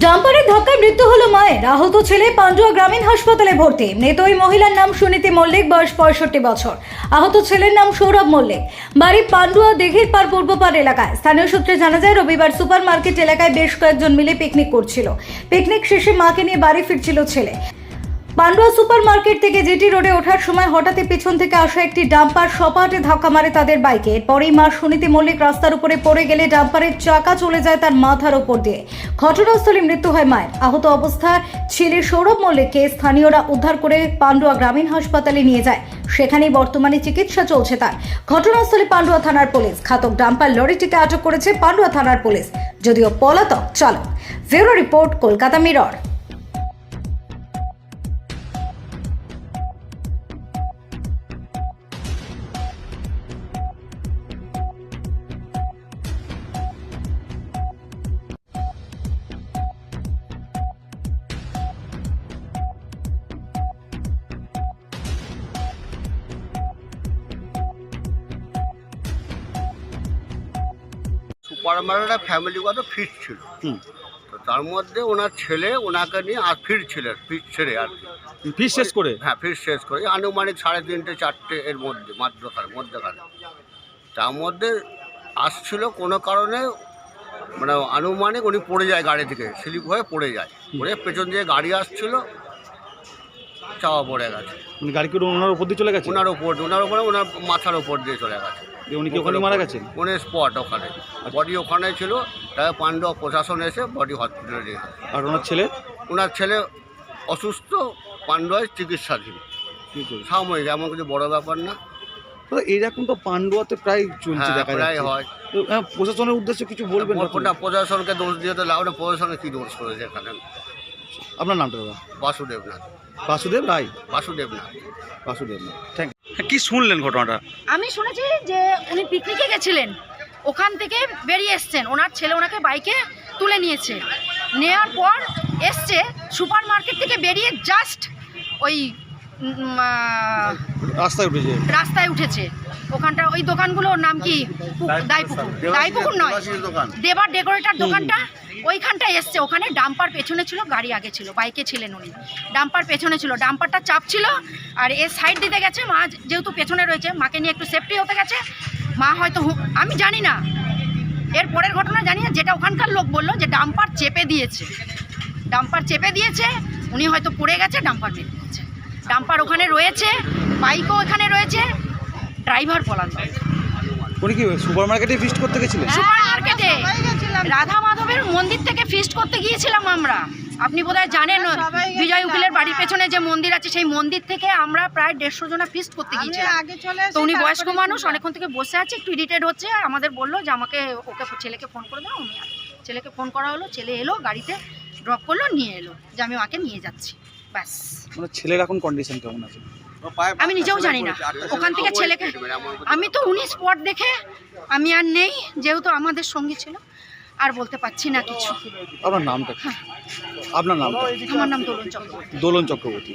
ডাম্পারের ধাক্কায় মৃত্যু হলো মায়ের। আহত ছেলে পান্ডুয়া গ্রামীণ হাসপাতালে ভর্তি। মৃত ওই মহিলার নাম সুনীতি মল্লিক, বয়স পঁয়ষট্টি বছর। আহত ছেলের নাম সৌরভ মল্লিক। বাড়ি পান্ডুয়া দিঘির পার পূর্বপাড় এলাকায়। স্থানীয় সূত্রে জানা যায়, রবিবার সুপার মার্কেট এলাকায় বেশ কয়েকজন মিলে পিকনিক করছিল। পিকনিক শেষে মাকে নিয়ে বাড়ি ফিরছিল ছেলে। পান্ডুয়া সুপার মার্কেট থেকে জেটি রোডে ওঠার সময় হঠাৎই পিছন থেকে আসা একটি ডাম্পার সপাটে ধাক্কা মারে তাদের বাইকে। এরপরেই মা সুনীতি মল্লিক রাস্তার উপরে পড়ে গেলে ডাম্পারের চাকা চলে যায় তার মাথার ওপর দিয়ে। ঘটনাস্থলে মৃত্যু হয় মায়ের। আহত অবস্থায় ছেলে সৌরভ মল্লিককে স্থানীয়রা উদ্ধার করে পান্ডুয়া গ্রামীণ হাসপাতালে নিয়ে যায়। সেখানেই বর্তমানে চিকিৎসা চলছে তার। ঘটনাস্থলে পান্ডুয়া থানার পুলিশ। ঘাতক ডাম্পার লরিটিকে আটক করেছে পান্ডুয়া থানার পুলিশ। যদিও পলাতক চালক। Bureau report, Kolkata Mirror. Super মার্কেটে ফ্যামিলিগত ফিট ছিল। হুম। তো তার মধ্যে ওনার ছেলে ওনাকে নিয়ে আর ফিরছিলেন ফিট ছেড়ে আর কি। ফিস শেষ করে? হ্যাঁ ফিট শেষ করে। আনুমানিক সাড়ে তিনটে চারটে এর মধ্যে মাধ্যখানে মধ্যখানে। তার মধ্যে আসছিল কোনো কারণে মানে আনুমানিক উনি পড়ে যায় গাড়ি থেকে স্লিপ হয়ে পড়ে যায়। পড়ে পেছন দিয়ে গাড়ি আসছিল চাওয়া পড়ে গেছে। উনি গাড়ি করে ওনার উপর দিয়ে চলে গেছে? ওনার ওপর ওনার উপরে ওনার মাথার ওপর দিয়ে চলে গেছে। উনি কি ওখানে মারা গেছেন? কোনে স্পট ওখানে। বডি ওখানে ছিল তাই পান্ডব প্রশাসন এসে বডি হসপিটালে নিয়ে আর ওনার ছেলে? ওনার ছেলে অসুস্থ পান্ডুয়ায় চিকিৎসাধীন। সাময়িক এমন কিছু বড় ব্যাপার না। তো এইরকম তো পান্ডুয়াতে প্রায় চলছে হ্যাঁ দেখা প্রায় হয়। হ্যাঁ, প্রশাসনের উদ্দেশ্যে কিছু বলবেন? ওটা প্রশাসনকে দোষ দিয়ে তো লাভ না প্রশাসনে কী দোষ করেছে এখানে? আপনার নামটা বাসুদেব না বাসুদেব রায়? বাসুদেব না বাসুদেব না থ্যাংক কি শুনলেন ঘটনাটা? আমি শুনেছি যে উনি পিকনিকে গেছিলেন। ওখান থেকে বেরিয়ে এসছেন। ওনার ছেলে ওনাকে বাইকে তুলে নিয়েছে। নেওয়ার পর এসছে সুপার মার্কেট থেকে বেরিয়ে জাস্ট ওই রাস্তায় উঠেছে। রাস্তায় উঠেছে। ওখানটা ওই দোকানগুলোর নাম কি? দাইপুকুর। দাইপুকুর। নয়। দেবার ডেকোরেটার দোকানটা ওইখানটায় এসছে, ওখানে ডাম্পার পেছনে ছিল, গাড়ি আগে ছিল, বাইকে ছিলেন উনি। ডাম্পার পেছনে ছিল, ডাম্পারটা চাপ ছিল, আর এ সাইড দিতে গেছে, মা যেহেতু পেছনে রয়েছে, মাকে নিয়ে একটু সেফটি হতে গেছে, মা হয়তো আমি জানি না। এর পরের ঘটনা জানি না যেটা ওখানকার লোক বলল যে ডাম্পার চেপে দিয়েছে। ডাম্পার চেপে দিয়েছে, উনি হয়তো পড়ে গেছে, ডাম্পার মেরে দিয়েছে। ডাম্পার ওখানে রয়েছে, বাইকও ওখানে রয়েছে ড্রাইভার পলান উনি কি সুপার মার্কেটে ফিস্ট করতে গেছিলেন? সুপার মার্কেটে রাধা মাধবের মন্দির থেকে ফিস্ট করতে গিয়েছিলাম আমরা। আপনি বোধহয় জানেন বিজয় উকিলের বাড়ির পেছনে যে মন্দির আছে সেই মন্দির থেকে আমরা প্রায় দেড়শো জনা ফিস্ট করতে গিয়েছিলাম। তো উনি বয়স্ক মানুষ অনেকক্ষণ থেকে বসে আছে একটু ইরিটেড হচ্ছে। আমাদের বলল যে আমাকে ওকে ছেলেকে ফোন করে দাও আমি ছেলেকে ফোন করা হলো ছেলে এলো গাড়িতে ড্রপ করল নিয়ে এলো যে আমি ওকে নিয়ে যাচ্ছি। ব্যাস। মানে ছেলের এখন কন্ডিশন কেমন আছে? আমি নিজেও জানি না। ওখান থেকে ছেলেকে আমি তো উনি স্পট দেখে আমি আর নেই যেহেতু আমাদের সঙ্গী ছিল আর বলতে পারছি না কিছু। আপনার নামটা আপনার নাম আমার নাম দোলন চক্রবর্তী। দোলন চক্রবর্তী।